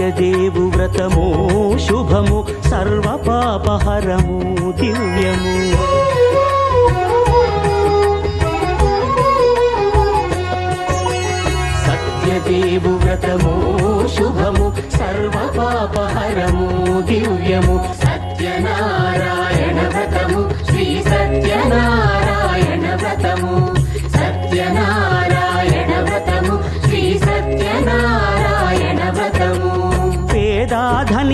సత్యదేవు వ్రతము శుభము సర్వ పాపహరము దివ్యము. సత్యదేవు వ్రతము శుభము సర్వ పాపహరము దివ్యము.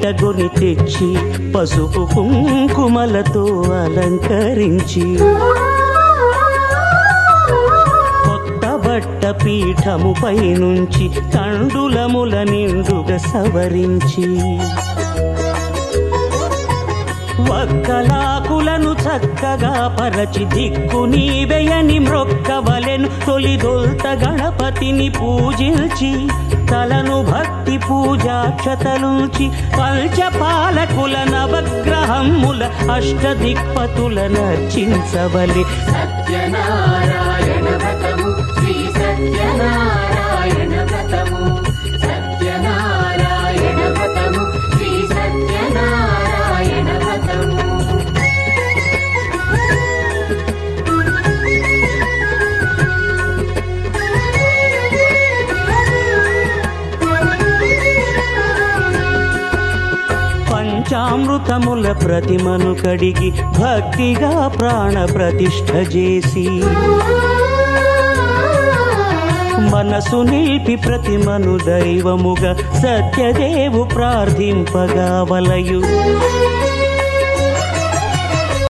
పీట తెచ్చి పసుపు కుంకుమలతో అలంకరించి కొత్త బట్ట పీఠముపై నుంచి తండులముల నిండుగా సవరించి వక్కలాకులను చక్కగా పరచి దిక్కు నీవేయని మ్రొక్కవలెను తొలిదొల్త గణపతిని పూజించి తలను భక్తి పూజాక్షతలుంచి పంచపాలకుల నవగ్రహముల అష్టదిక్పతుల నర్చించవలి. సత్యనారాయణ శ్రీ సత్యనారాయణ అమృతముల ప్రతిమను కడిగి భక్తిగా ప్రాణ ప్రతిష్ఠ చేసి మనసు నిలిపి ప్రతిమను దైవముగా సత్యదేవు ప్రార్థింపగా వలయు.